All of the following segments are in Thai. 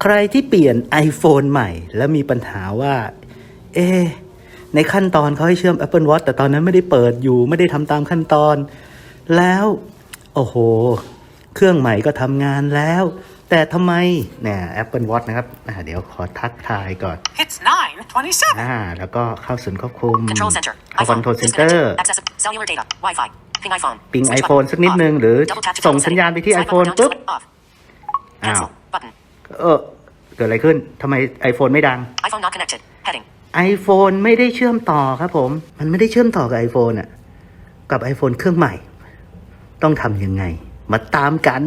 ใครที่เปลี่ยน iPhone ใหม่ แล้วมีปัญหาว่า เอะในขั้นตอนเขาให้เชื่อม Apple Watch แต่ตอนนั้นไม่ได้เปิดอยู่ไม่ได้ทำตามขั้นตอน แล้ว โอ้โห เครื่องใหม่ก็ทำงานแล้ว แต่ทำไมเนี่ย Apple Watch นะครับอ่าเดี๋ยวขอทักทายก่อน It's 927. อ่าแล้วก็เข้าศูนย์ควบคุม Control center. เข้า Control Center Disconnected. Access cellular data. Wi-Fi. Ping iPhone. ปิง Switch iPhone button. สักนิดนึง Off. หรือ Double tap to ส่ง toggle สัญญาณไป setting. ที่ Side iPhone button down to ปุ๊บ select Off. อ้าว Cancel. Button. เออเกิดอะไรขึ้นทำไม iPhone ไม่ดัง iPhone not connected. Heading. iPhone ไม่ได้เชื่อมต่อครับผม มันไม่ได้เชื่อมต่อกับ iPhone อะกับ iPhone เครื่องใหม่ ต้องทำยังไง มาตามกัน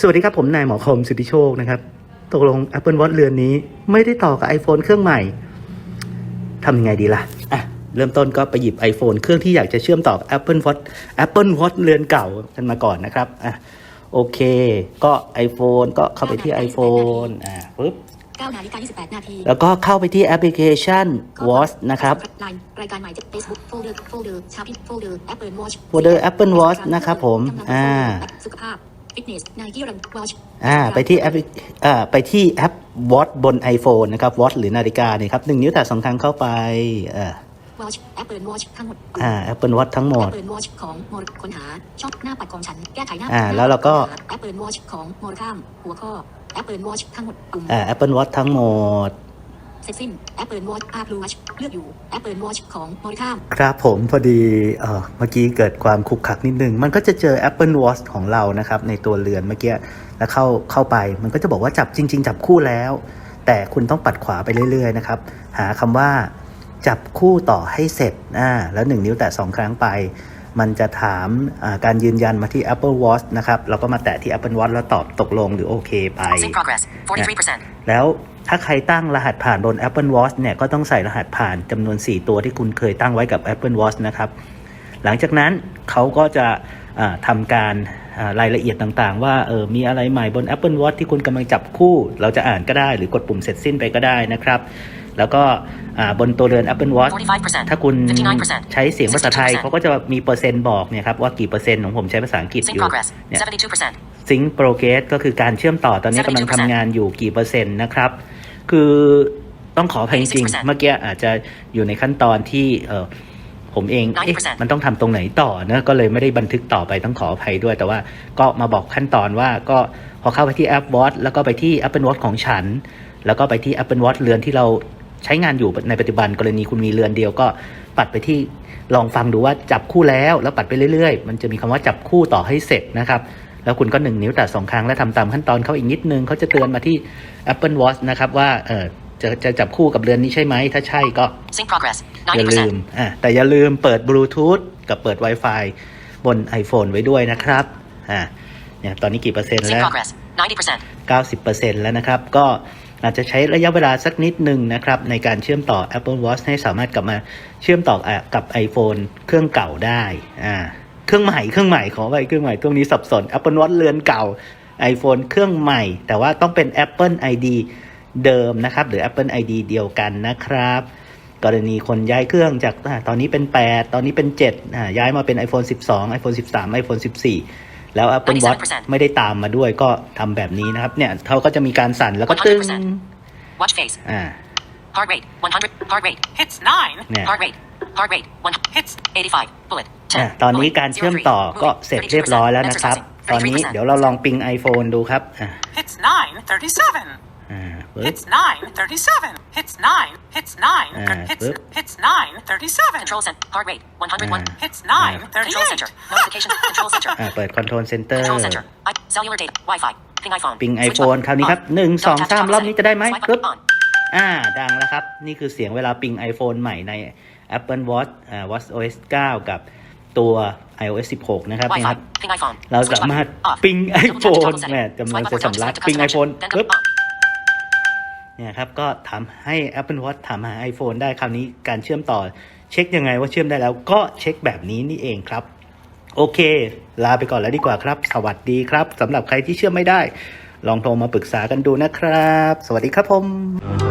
สวัสดีครับผมนายหมอคมสิทธิโชคนะครับ ตกลง Apple Watch เรือนนี้ ไม่ได้ต่อกับ iPhone เครื่องใหม่ทำยังไงดีล่ะอะ เริ่มต้นก็ไปหยิบ iPhone เครื่องที่อยากจะเชื่อมต่อกับ Apple Watch Apple Watch เรือนเก่ากันมาก่อนนะครับอะโอเค ก็ iPhone ก็เข้าไปที่ iPhone อ่าปึ๊บ9นาฬิกา28นาทีแล้วก็เข้าไปที่แอปพลิเคชัน Watch นะครับไลน์รายการใหม่จาก Facebook โฟลเดอร์โฟลเดอร์ชาพิโฟลเดอร์ Apple Watch โฟลเดอร์ Apple Watch นะครับผม อ่าสุขภาพฟิตเนสไนกี้รันวอชอ่า ไปที่แอปอ่าไปที่แอป Watch บน iPhone นะครับ Watch หรือนาฬิกาเนี่ยครับหนึ่งนิ้วแตะสองครั้งเข้าไปอ่า Watch Apple Watch ทั้งหมดอ่า Apple Watch ทั้งหมด Apple Watch ของโมรค้นหาช่องหน้าปัดของฉันแก้ไขหน้าอ่าแล้วเราก็ Apple Watch ของโมรข้ามหัวข้อ Apple Watch ทั้งหมดกลุ่มอ่า Apple Watch ทั้งหมดเสร็จสิ้น Apple Watch Apple Watch เลือกอยู่ Apple Watch ของโมรข้ามครับผมพอดีเอ่อเมื่อกี้เกิดความขุกขักนิดนึง มันก็จะเจอ Apple Watch ของเรานะครับ ในตัวเรือนเมื่อกี้แล้วเข้าเข้าไป มันก็จะบอกว่าจับจริง ๆ จับคู่แล้ว แต่คุณต้องปัดขวาไปเรื่อย ๆ นะครับ หาคำว่า จับคู่ต่อให้เสร็จอ่าแล้วหนึ่งนิ้วแตะสองครั้งไป มันจะถามอ่าการยืนยันมาที่ Apple Watch นะครับเราก็มาแตะที่ Apple Watch แล้วตอบตกลงหรือโอเคไป Sync progress. 43%. แล้วถ้าใครตั้งรหัสผ่านบน Apple Watch เนี่ยก็ต้องใส่รหัสผ่านจำนวน 4 ตัวที่คุณเคยตั้งไว้กับ Apple Watch นะครับ หลังจากนั้นเขาก็จะอ่าทำการอ่ารายละเอียดต่างๆ ว่าเออมีอะไรใหม่บน Apple Watch ที่คุณกำลังจับคู่ เราจะอ่านก็ได้หรือกดปุ่มเสร็จสิ้นไปก็ได้นะครับ แล้วก็อ่าบนตัวเรือน Apple Watch 45%ถ้าคุณ59%ใช้เสียงภาษาไทย62%เขาก็จะมีเปอร์เซ็นต์บอกเนี่ยครับว่ากี่เปอร์เซ็นต์ของผมใช้ภาษาอังกฤษอ Sync ยู่ progress. เนี่ย 72%. Sync Progress ก็คือการเชื่อมต่อตอนนี้กำลังทำงานอยู่กี่เปอร์เซ็นต์นะครับ คือต้องขออภัยจริงๆ86%เมื่อกี้อาจจะอยู่ในขั้นตอนที่เออผมเองเอ๊ะ90%มันต้องทำตรงไหนต่อนะก็เลยไม่ได้บันทึกต่อไปต้องขออภัยด้วย แต่ว่าก็มาบอกขั้นตอนว่าก็พอเข้าไปที่แอป Watch แล้วก็ไปที่ Apple Watch ของฉัน แล้วก็ไปที่ Apple Watch เรือนที่เรา ใช้งานอยู่ในปัจจุบันกรณีคุณมีเรือนเดียวก็ปัดไปที่ลองฟังดูว่าจับคู่แล้ว แล้วปัดไปเรื่อยๆ มันจะมีคำว่าจับคู่ต่อให้เสร็จนะครับ แล้วคุณก็หนึ่งนิ้วแต่สองครั้งแล้วทำตามขั้นตอนเขาอีกนิดนึงเขาจะเตือนมาที่ Apple Watch นะครับว่าเออจะจะจับคู่กับเรือนนี้ใช่ไหม ถ้าใช่ก็ Sync progress. อย่าลืม 90%. อะแต่อย่าลืมเปิดบลูทูธกับเปิด Wi-Fi บน iPhone ไว้ด้วยนะครับอะเนี่ยตอนนี้กี่เปอร์เซ็นต์ Sync แล้ว progress. 90%. 90%แล้วนะครับ ก็ อาจจะใช้ระยะเวลาสักนิดหนึ่งนะครับในการเชื่อมต่อ Apple Watch ให้สามารถกลับมาเชื่อมต่อกับ iPhone เครื่องเก่าได้อ่าเครื่องใหม่เครื่องใหม่ขอไปเครื่องใหม่ตรงนี้สับสน Apple Watch เรือนเก่า iPhone เครื่องใหม่ แต่ว่าต้องเป็น Apple ID เดิมนะครับหรือ Apple ID เดียวกันนะครับ กรณีคนย้ายเครื่องจากตอนนี้เป็น 8 ตอนนี้เป็น7ย้ายมาเป็น iPhone 12 iPhone 13 iPhone 14 แล้ว Apple Watch 97%ไม่ได้ตามมาด้วยก็ทำแบบนี้นะครับ เนี่ยเขาก็จะมีการสั่นแล้วก็ตึ้ง100% Watch face. อ่า Heart rate. 100. Heart rate. Hits 9. เนี่ย Heart rate. Heart rate. 1. Hits 85. Bullet. อะ 10. ตอนนี้ Bullet. การเชื่อม 03. ต่อก็ Moving. เสร็จเรียบร้อยแล้วนะครับ Exercising. ตอนนี้ 33%. เดี๋ยวเราลองปิง iPhone ดูครับอ่า Hits 937. อ่าปึ๊บ Hits 937. Hits 9. Hits 9. Ah, Hits boop. hits 937. Control center. Heart rate. 101. Ah. Hits Ah. Control center. 938. Notification. Control center. อ่าเปิด Control Center Control center. I- cellular data. Wi-Fi. Ping iPhone. ปิง Switch iPhone button. คราวนี้ครับ On. หนึ่งสอง Double tap สาม to รอบนี้จะได้ไหม Swipe ปึ๊บ button on. อ่า ดังแล้วครับ นี่คือเสียงเวลาปิง iPhone ใหม่ใน Apple Watch อ่า Watch OS 9 กับตัว iOS 16 นะครับนี่ค Wi-Fi. รับ Ping iPhone. เรา Switch สามารถ button. Off. ปิง Double tap to iPhone toggle แหม่ setting. กำลัง Swipe จะ button to สำลัก select ปิง customer iPhone action. Then ปึ๊บ on. เนี่ยครับก็ถามให้ Apple Watch ถามหา iPhone ได้คราวนี้การเชื่อมต่อ เช็คยังไงว่าเชื่อมได้แล้วก็เช็คแบบนี้นี่เองครับ โอเค ลาไปก่อนแล้วดีกว่าครับ สวัสดีครับสำหรับใครที่เชื่อมไม่ได้ ลองโทรมาปรึกษากันดูนะครับ สวัสดีครับผม